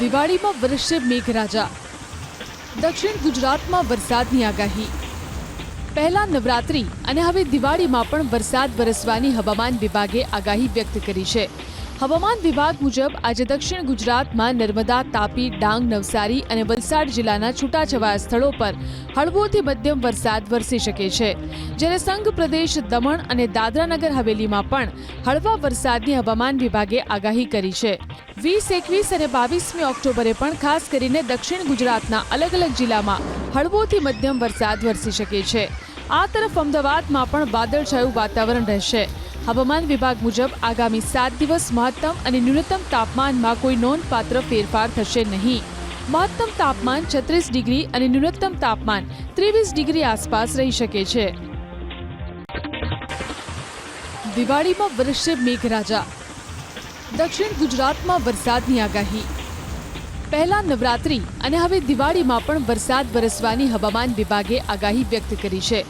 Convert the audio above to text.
દિવાળીમાં વરસશે મેઘરાજા. દક્ષિણ ગુજરાતમાં વરસાદની આગાહી. પહેલા નવરાત્રી અને હવે દિવાળીમાં પણ વરસાદ વરસવાની હવામાન વિભાગે આગાહી વ્યક્ત કરી છે. હવામાન વિભાગ મુજબ આજે દક્ષિણ ગુજરાતમાં નર્મદા, તાપી, ડાંગ, નવસારી અને વલસાડ જિલ્લાના છૂટાછવાયા સ્થળો પર હળવોથી મધ્યમ વરસાદ વરસી શકે છે. જ્યારે સંઘ પ્રદેશ, દમણ અને દાદરાનગર હવેલીમાં પણ હળવા વરસાદની હવામાન વિભાગે આગાહી કરી છે. વીસ, એકવીસ અને બાવીસમી ઓક્ટોબરે પણ ખાસ કરીને દક્ષિણ ગુજરાતના અલગ અલગ જિલ્લામાં હળવોથી મધ્યમ વરસાદ વરસી શકે છે. આ તરફ અમદાવાદમાં પણ વાદળછાયું વાતાવરણ રહેશે. હવામાન વિભાગ મુજબ આગામી સાત દિવસ મહત્તમ અને ન્યૂનતમ તાપમાનમાં કોઈ નોંધપાત્ર ફેરફાર થશે નહીં. મહત્તમ તાપમાન છત્રીસ ડિગ્રી અને ન્યૂનતમ તાપમાન ત્રેવીસ ડિગ્રી આસપાસ રહી શકે છે. દિવાળીમાં વરસશે મેઘરાજા. દક્ષિણ ગુજરાતમાં વરસાદની આગાહી. પહેલા નવરાત્રી અને હવે દિવાળીમાં પણ વરસાદ વરસવાની હવામાન વિભાગે આગાહી વ્યક્ત કરી છે.